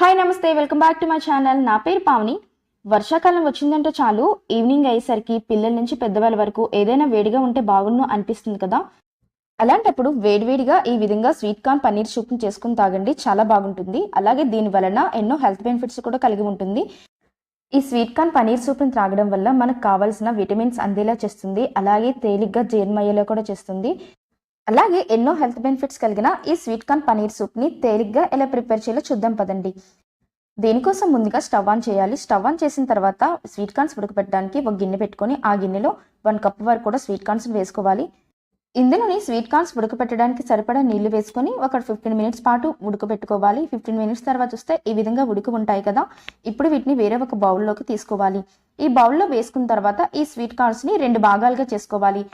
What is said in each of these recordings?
Hi నమస్తే. Welcome back to my channel. నా పేరు పావని. వర్షాకాలం వచ్చిందంటే చాలు. ఈవినింగ్ అయ్యేసరికి పిల్లల నుంచి పెద్దవాళ్ళ వరకు ఏదైనా వేడిగా ఉంటే బాగుండు అనిపిస్తుంది కదా. అలాంటప్పుడు వేడివేడిగా ఈ విధంగా స్వీట్ కార్న్ పన్నీర్ సూప్ని చేసుకుని తాగండి. చాలా బాగుంటుంది. అలాగే దీని వలన ఎన్నో హెల్త్ బెనిఫిట్స్ కూడా కలిగి ఉంటుంది. ఈ స్వీట్ కార్న్ పన్నీర్ సూప్ని త్రాగడం వల్ల మనకు కావాల్సిన విటమిన్స్ అందేలా చేస్తుంది. అలాగే తేలిగ్గా జీర్ణమయ్యేలా కూడా చేస్తుంది. అలాగే ఎన్నో హెల్త్ బెనిఫిట్స్ కలిగిన ఈ స్వీట్ కార్న్ పనీర్ సూప్ని తేలిగ్గా ఎలా ప్రిపేర్ చేయాలో చూద్దాం పదండి. దీనికోసం ముందుగా స్టవ్ ఆన్ చేయాలి. స్టవ్ ఆన్ చేసిన తర్వాత స్వీట్ కార్న్స్ ఉడకపెట్టడానికి ఒక గిన్నె పెట్టుకొని ఆ గిన్నెలో వన్ కప్ వరకు కూడా స్వీట్ కార్న్స్ వేసుకోవాలి. ఇందులోని స్వీట్ కార్న్స్ ఉడకపెట్టడానికి సరిపడా నీళ్ళు వేసుకొని ఒక ఫిఫ్టీన్ మినిట్స్ పాటు ఉడకబెట్టుకోవాలి. ఫిఫ్టీన్ మినిట్స్ తర్వాత చూస్తే ఈ విధంగా ఉడికి ఉంటాయి కదా. ఇప్పుడు వీటిని వేరే ఒక బౌల్లోకి తీసుకోవాలి. ఈ బౌల్లో వేసుకున్న తర్వాత ఈ స్వీట్ కార్న్స్ని రెండు భాగాలుగా చేసుకోవాలి.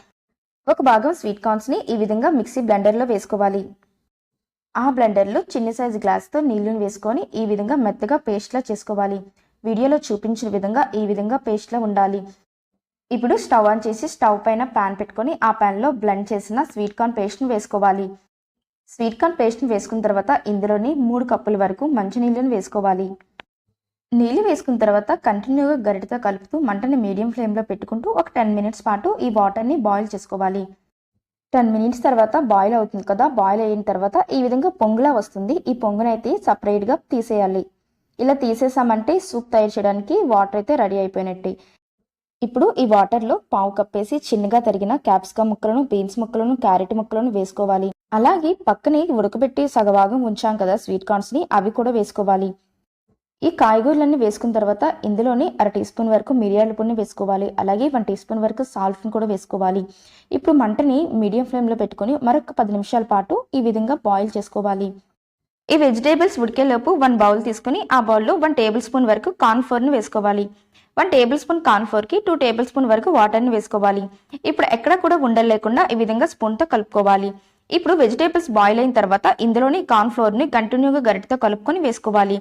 ఒక భాగం స్వీట్ కార్న్స్ని ఈ విధంగా మిక్సీ బ్లెండర్లో వేసుకోవాలి. ఆ బ్లెండర్లో చిన్న సైజు గ్లాస్తో నీళ్ళను వేసుకొని ఈ విధంగా మెత్తగా పేస్ట్లా చేసుకోవాలి. వీడియోలో చూపించిన విధంగా ఈ విధంగా పేస్ట్లా ఉండాలి. ఇప్పుడు స్టవ్ ఆన్ చేసి స్టవ్ పైన ప్యాన్ పెట్టుకొని ఆ ప్యాన్లో బ్లెండ్ చేసిన స్వీట్ కార్న్ పేస్ట్ని వేసుకోవాలి. స్వీట్ కార్న్ పేస్ట్ని వేసుకున్న తర్వాత ఇందులోని మూడు కప్పుల వరకు మంచినీళ్ళని వేసుకోవాలి. నీళ్ళు వేసుకున్న తర్వాత కంటిన్యూగా గరిటతో కలుపుతూ మంటని మీడియం ఫ్లేమ్లో పెట్టుకుంటూ ఒక టెన్ మినిట్స్ పాటు ఈ వాటర్ని బాయిల్ చేసుకోవాలి. టెన్ మినిట్స్ తర్వాత బాయిల్ అవుతుంది కదా బాయిల్ అయిన తర్వాత ఈ విధంగా పొంగులా వస్తుంది. ఈ పొంగునైతే సపరేట్గా తీసేయాలి. ఇలా తీసేసామంటే సూప్ తయారు చేయడానికి వాటర్ అయితే రెడీ అయిపోయినట్టు. ఇప్పుడు ఈ వాటర్లో పావు కప్పేసి చిన్నగా తరిగిన క్యాప్సికమ్ ముక్కలను బీన్స్ ముక్కలను క్యారెట్ ముక్కలను వేసుకోవాలి. అలాగే పక్కనే ఉడకబెట్టి సగభాగం ఉంచాం కదా స్వీట్ కార్న్స్ని అవి కూడా వేసుకోవాలి. ఈ కాయగూరలన్నీ వేసుకున్న తర్వాత ఇందులోనే అర టీ స్పూన్ వరకు మిరియాల పొడిని వేసుకోవాలి. అలాగే వన్ టీ స్పూన్ వరకు సాల్ట్ని కూడా వేసుకోవాలి. ఇప్పుడు మంటని మీడియం ఫ్లేమ్లో పెట్టుకొని మరొక పది నిమిషాల పాటు ఈ విధంగా బాయిల్ చేసుకోవాలి. ఈ వెజిటేబుల్స్ ఉడికేలోపు వన్ బౌల్ తీసుకుని ఆ బౌల్లో వన్ టేబుల్ స్పూన్ వరకు కార్న్ఫ్లోర్ని వేసుకోవాలి. వన్ టేబుల్ స్పూన్ కార్న్ఫ్లోర్కి టూ టేబుల్ స్పూన్ వరకు వాటర్ని వేసుకోవాలి. ఇప్పుడు ఎక్కడ కూడా ఉండలు లేకుండా ఈ విధంగా స్పూన్తో కలుపుకోవాలి. ఇప్పుడు వెజిటేబుల్స్ బాయిల్ అయిన తర్వాత ఇందులోని కార్న్ ఫ్లోర్ని కంటిన్యూగా గరిటతో కలుపుకొని వేసుకోవాలి.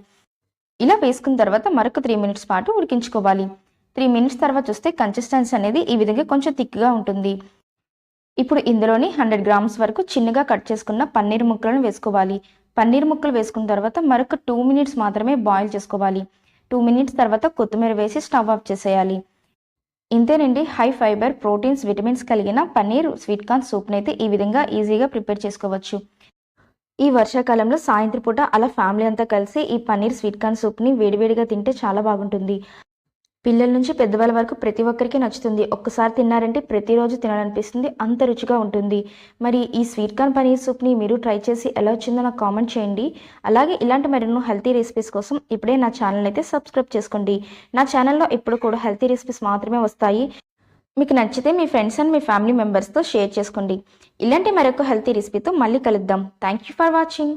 ఇలా వేసుకున్న తర్వాత మరొక త్రీ మినిట్స్ పాటు ఉడికించుకోవాలి. త్రీ మినిట్స్ తర్వాత చూస్తే కన్సిస్టెన్సీ అనేది ఈ విధంగా కొంచెం థిక్గా ఉంటుంది. ఇప్పుడు ఇందులోని హండ్రెడ్ గ్రామ్స్ వరకు చిన్నగా కట్ చేసుకున్న పన్నీర్ ముక్కలను వేసుకోవాలి. పన్నీర్ ముక్కలు వేసుకున్న తర్వాత మరొక టూ మినిట్స్ మాత్రమే బాయిల్ చేసుకోవాలి. టూ మినిట్స్ తర్వాత కొత్తిమీర వేసి స్టవ్ ఆఫ్ చేసేయాలి. ఇంతేనండి హై ఫైబర్ ప్రోటీన్స్ విటమిన్స్ కలిగిన పన్నీర్ స్వీట్ కార్న్ సూప్ని అయితే ఈ విధంగా ఈజీగా ప్రిపేర్ చేసుకోవచ్చు. ఈ వర్షాకాలంలో సాయంత్రం పూట అలా ఫ్యామిలీ అంతా కలిసి ఈ పన్నీర్ స్వీట్ కార్న్ సూప్ని వేడివేడిగా తింటే చాలా బాగుంటుంది. పిల్లల నుంచి పెద్దవాళ్ళ వరకు ప్రతి ఒక్కరికి నచ్చుతుంది. ఒక్కసారి తిన్నారంటే ప్రతిరోజు తినాలనిపిస్తుంది. అంత రుచిగా ఉంటుంది. మరి ఈ స్వీట్ కార్న్ పనీర్ సూప్ని మీరు ట్రై చేసి ఎలా వచ్చిందో నాకు కామెంట్ చేయండి. అలాగే ఇలాంటి మరెన్నో హెల్తీ రెసిపీస్ కోసం ఇప్పుడే నా ఛానల్ అయితే సబ్స్క్రైబ్ చేసుకోండి. నా ఛానల్లో ఇప్పుడు కూడా హెల్తీ రెసిపీస్ మాత్రమే వస్తాయి. మీకు నచ్చితే మీ ఫ్రెండ్స్ అండ్ మీ ఫ్యామిలీ మెంబర్స్తో షేర్ చేసుకోండి. ఇలాంటి మరొక హెల్తీ రెసిపీతో మళ్ళీ కలుద్దాం. Thank you for watching